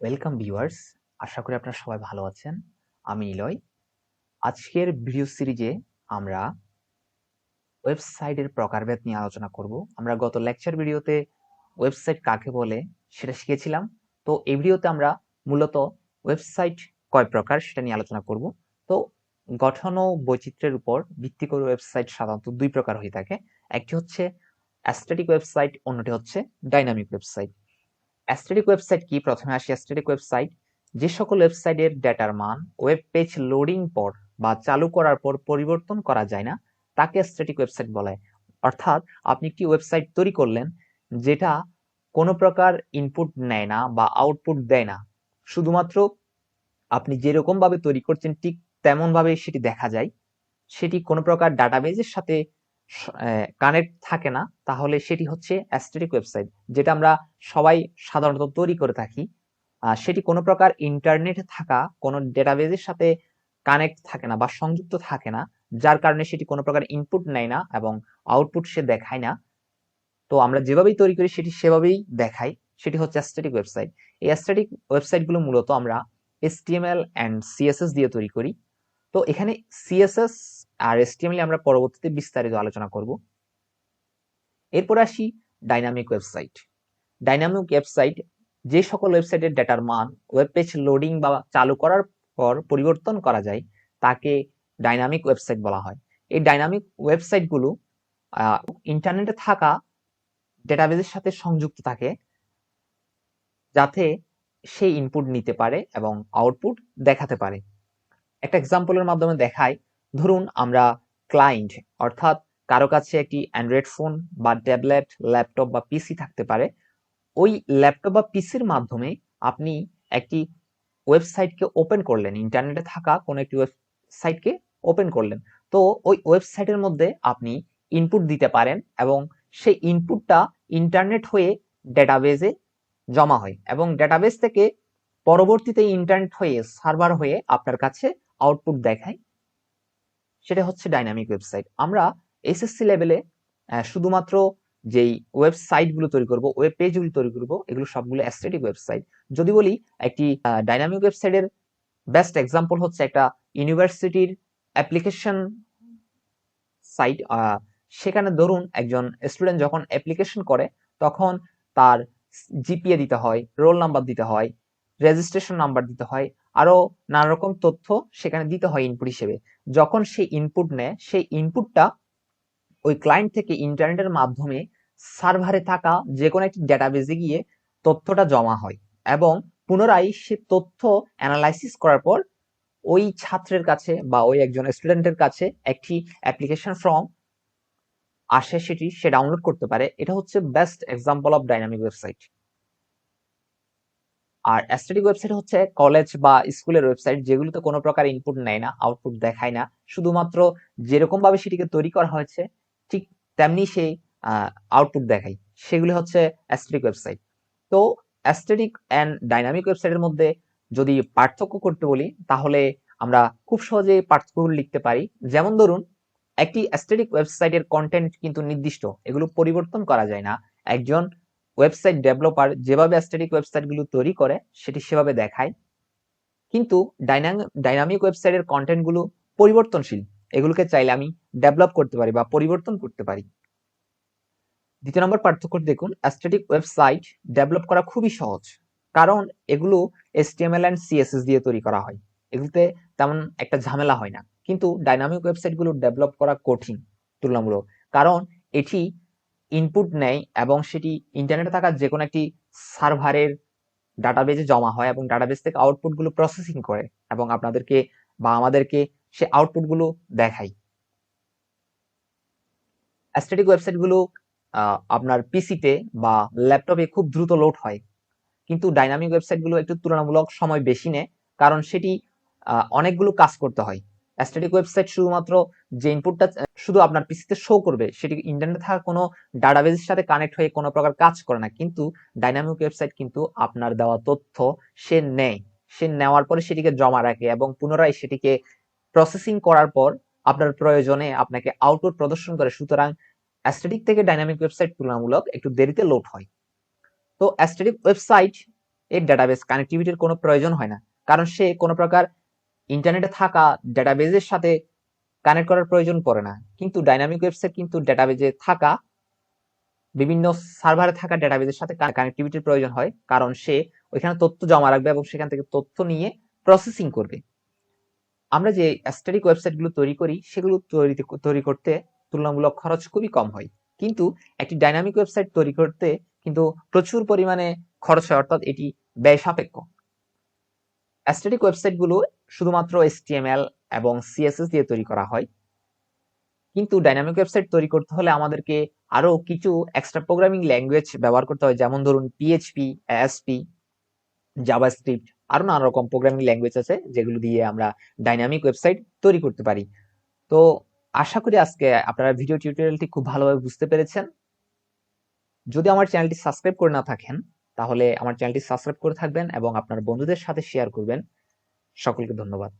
Welcome viewers আশা করি আপনারা সবাই ভালো আছেন। আমি নিলয়। আজকের ভিডিও সিরিজে আমরা ওয়েবসাইটের প্রকারভেদ নিয়ে আলোচনা করব। আমরা গত লেকচার ভিডিওতে ওয়েবসাইট কাকে বলে সেটা শিখেছিলাম। তো এই ভিডিওতে আমরা মূলত ওয়েবসাইট কয় প্রকার সেটা নিয়ে আলোচনা করব। তো গঠন ও বৈচিত্র্যের উপর ভিত্তি করে ওয়েবসাইট সাধারণত দুই প্রকার হয়ে থাকে। একটি হচ্ছে অ্যাস্থেটিক ওয়েবসাইট অন্যটি হচ্ছে ডাইনামিক ওয়েবসাইট অ্যাস্থেটিক ওয়েবসাইট কি? প্রথমে আসি অ্যাস্থেটিক ওয়েবসাইট যে সকল ওয়েবসাইটের ডেটার মান ওয়েব পেজ লোডিং পর বা চালু করার পর পরিবর্তন করা যায় না, তাকে অ্যাস্থেটিক ওয়েবসাইট বলে। অর্থাৎ আপনি একটি ওয়েবসাইট তৈরি করলেন, যেটা কোনো প্রকার ইনপুট নেয় না বা আউটপুট দেয় না। শুধুমাত্র আপনি যেরকম ভাবে তৈরি করছেন, ঠিক তেমন ভাবে সেটি দেখা যায়। সেটি কোনো প্রকার ডাটাবেজের সাথে কানেক্ট থাকে না, তাহলে সেটি হচ্ছে অ্যাস্থেটিক ওয়েবসাইট যেটা আমরা সবাই সাধারণত তৈরি করে থাকি। সেটি কোনো প্রকার ইন্টারনেটে থাকা, কোনো ডেটাবেজের সাথে কানেক্ট থাকে না বা সংযুক্ত থাকে না, যার কারণে সেটি কোনো প্রকার ইনপুট নেয় না এবং আউটপুট সে দেখায় না। তো আমরা যেভাবেই তৈরি করি, সেটি সেভাবেই দেখাই সেটি হচ্ছে অ্যাস্থেটিক ওয়েবসাইট এই অ্যাস্থেটিক ওয়েবসাইটগুলো মূলত আমরা এসটিএমএল অ্যান্ড সিএসএস দিয়ে তৈরি করি। তো এখানে সিএসএস আর এসটিএমএল আমরা পরবর্তীতে বিস্তারিত আলোচনা করব। এরপর আসি ডাইনামিক ওয়েবসাইট ডাইনামিক ওয়েবসাইট যে সকল ওয়েবসাইটের ডেটার মান ওয়েব পেজ লোডিং বা চালু করার পর পরিবর্তন করা যায়, তাকে ডাইনামিক ওয়েবসাইট বলা হয়। এই ডাইনামিক ওয়েবসাইটগুলো ইন্টারনেটে থাকা ডেটাবেজের সাথে সংযুক্ত থাকে, যাতে সে ইনপুট নিতে পারে এবং আউটপুট দেখাতে পারে। একটা এক্সাম্পলের মাধ্যমে দেখায় ধরুন আমরা ক্লায়েন্ট অর্থাৎ কারও কাছে একটি অ্যান্ড্রয়েড ফোন বা ট্যাবলেট ল্যাপটপ বা পিসি থাকতে পারে, ওই ল্যাপটপ বা পিসির মাধ্যমে আপনি একটি ওয়েবসাইটকে ওপেন করলেন ইন্টারনেটে থাকা কোনো একটি ওয়েবসাইটকে ওপেন করলেন, তো ওই ওয়েবসাইটের মধ্যে আপনি ইনপুট দিতে পারেন এবং সেই ইনপুটটা ইন্টারনেট হয়ে ডেটাবেজে জমা হয় এবং ডেটাবেজ থেকে পরবর্তীতে ইন্টারনেট হয়ে সার্ভার হয়ে আপনার কাছে আউটপুট দেখায়। সেটা হচ্ছে ডাইনামিক ওয়েবসাইট আমরা এসএসসি লেভেলে শুধুমাত্র যেই ওয়েবসাইটগুলো তৈরি করব ওয়েব পেজগুলো তৈরি করব, এগুলো সবগুলো অ্যাস্থেটিক ওয়েবসাইট যদি বলি একটি ডাইনামিক ওয়েবসাইটের বেস্ট এক্সাম্পল হচ্ছে একটা ইউনিভার্সিটির অ্যাপ্লিকেশন সাইট সেখানে ধরুন একজন স্টুডেন্ট যখন অ্যাপ্লিকেশন করে, তখন তার জিপিএ দিতে হয় রোল নাম্বার দিতে হয় রেজিস্ট্রেশন নাম্বার দিতে হয় আরও নানা রকম তথ্য সেখানে দিতে হয় ইনপুট হিসেবে। যখন সে ইনপুট নেয়, সেই ইনপুটটা ওই ক্লায়েন্ট থেকে ইন্টারনেটের মাধ্যমে সার্ভারে থাকা যে কোনো একটি ডেটাবেজে গিয়ে তথ্যটা জমা হয় এবং পুনরায় সে তথ্য অ্যানালাইসিস করার পর ওই ছাত্রের কাছে বা ওই একজন স্টুডেন্টের কাছে একটি অ্যাপ্লিকেশন ফর্ম আসে সেটি সে ডাউনলোড করতে পারে। এটা হচ্ছে best example of dynamic website R aesthetic website হচ্ছে কলেজ বা স্কুলের ওয়েবসাইট যেগুলোতে কোনো প্রকার ইনপুট নেয় না আউটপুট দেখায় না। শুধুমাত্র যেরকম ভাবে সেটিকে তৈরি করা হয়েছে, ঠিক তেমনি সেই আউটপুট দেখায়। সেগুলি হচ্ছে অ্যাস্থেটিক ওয়েবসাইট তো অ্যাস্থেটিক অ্যান্ড ডাইনামিক ওয়েবসাইটের মধ্যে যদি পার্থক্য করতে বলি, তাহলে আমরা খুব সহজে পার্থক্যগুলো লিখতে পারি। যেমন ধরুন, একটি অ্যাস্থেটিক ওয়েবসাইটের কন্টেন্ট কিন্তু নির্দিষ্ট, এগুলো পরিবর্তন করা যায় না। একজন ওয়েবসাইট ডেভেলপার যেভাবে অ্যাস্থেটিক ওয়েবসাইটগুলো তৈরি করে, সেটি সেভাবে দেখায়। কিন্তু ডাইনামিক ওয়েবসাইটের কন্টেন্টগুলো পরিবর্তনশীল। এগুলোকে চাইলে আমি ডেভেলপ করতে পারি বা পরিবর্তন করতে পারি। দ্বিতীয় নম্বর পার্থক্য দেখুন অ্যাস্থেটিক ওয়েবসাইট ডেভেলপ করা খুবই সহজ। কারণ এগুলো এসটিএমএল অ্যান্ড সিএসএস দিয়ে তৈরি করা হয়। এগুলোতে তেমন একটা ঝামেলা হয় না। কিন্তু ডাইনামিক ওয়েবসাইটগুলো ডেভেলপ করা কঠিন তুলনামূলক। কারণ এটি ইনপুট নেয় এবং সেটি ইন্টারনেটে থাকা যে কোনো একটি সার্ভারের ডাটাবেজে জমা হয় এবং ডাটাবেজ থেকে আউটপুটগুলো প্রসেসিং করে এবং আপনাদেরকে বা আমাদেরকে সে আউটপুটগুলো দেখায়। অ্যাস্থেটিক ওয়েবসাইটগুলো আপনার পিসিতে বা ল্যাপটপে খুব দ্রুত লোড হয়। কিন্তু ডাইনামিক ওয়েবসাইটগুলো একটু তুলনামূলক সময় বেশি নেয় কারণ সেটি অনেকগুলো কাজ করতে হয়। অ্যাস্থেটিক ওয়েবসাইট শুধুমাত্র যে ইনপুটটা শুধু আপনার পিসিতে শো করবে, সেটি ইন্টারনেটে থাকা কোনো ডাটাবেজের সাথে কানেক্ট হয়ে কোনো প্রকার কাজ করে না। কিন্তু ডাইনামিক ওয়েবসাইট কিন্তু আপনার দেওয়া তথ্য সে নেয়। সে নেওয়ার পরে সেটিকে জমা রাখে এবং পুনরায় সেটিকে প্রসেসিং করার পর আপনার প্রয়োজনে আপনাকে আউটপুট প্রদর্শন করে। সুতরাং অ্যাস্থেটিক থেকে ডাইনামিক ওয়েবসাইট তুলনামূলক একটু দেরিতে লোড হয়। তো অ্যাস্থেটিক ওয়েবসাইট এর ডাটাবেস কানেক্টিভিটির কোনো প্রয়োজন হয় না। কারণ সে কোনো প্রকার ইন্টারনেটে থাকা ডেটাবেজের সাথে কানেক্ট করার প্রয়োজন পড়ে না। কিন্তু ডাইনামিক ওয়েবসাইট কিন্তু ডেটাবেজে থাকা, বিভিন্ন সার্ভারে থাকা ডেটাবেজের সাথে কানেক্টিভিটির প্রয়োজন হয়, কারণ সে ওইখানে তথ্য জমা রাখবে এবং সেখান থেকে তথ্য নিয়ে প্রসেসিং করবে। আমরা যে স্ট্যাটিক ওয়েবসাইটগুলো তৈরি করি, সেগুলো তৈরি তৈরি করতে তুলনামূলক খরচ খুবই কম হয়। কিন্তু একটি ডাইনামিক ওয়েবসাইট তৈরি করতে কিন্তু প্রচুর পরিমাণে খরচ হয়, অর্থাৎ এটি ব্যয় সাপেক্ষ স্ট্যাটিক ওয়েবসাইটগুলো শুধুমাত্র এসটিএমএল এবং সিএসএস দিয়ে তৈরি করা হয়। কিন্তু ডাইনামিক ওয়েবসাইট তৈরি করতে হলে আমাদেরকে আরও কিছু এক্সট্রা প্রোগ্রামিং ল্যাঙ্গুয়েজ ব্যবহার করতে হয়, যেমন ধরুন পিএইচপি এএসপি জাভাস্ক্রিপ্ট আরও নানা রকম প্রোগ্রামিং ল্যাঙ্গুয়েজ আছে, যেগুলো দিয়ে আমরা ডাইনামিক ওয়েবসাইট তৈরি করতে পারি। তো আশা করি আজকে আপনারা ভিডিও টিউটোরিয়ালটি খুব ভালোভাবে বুঝতে পেরেছেন। যদি আমার চ্যানেলটি সাবস্ক্রাইব করে না থাকেন, তাহলে আমার চ্যানেলটি সাবস্ক্রাইব করে থাকবেন এবং আপনার বন্ধুদের সাথে শেয়ার করবেন। সকলকে ধন্যবাদ।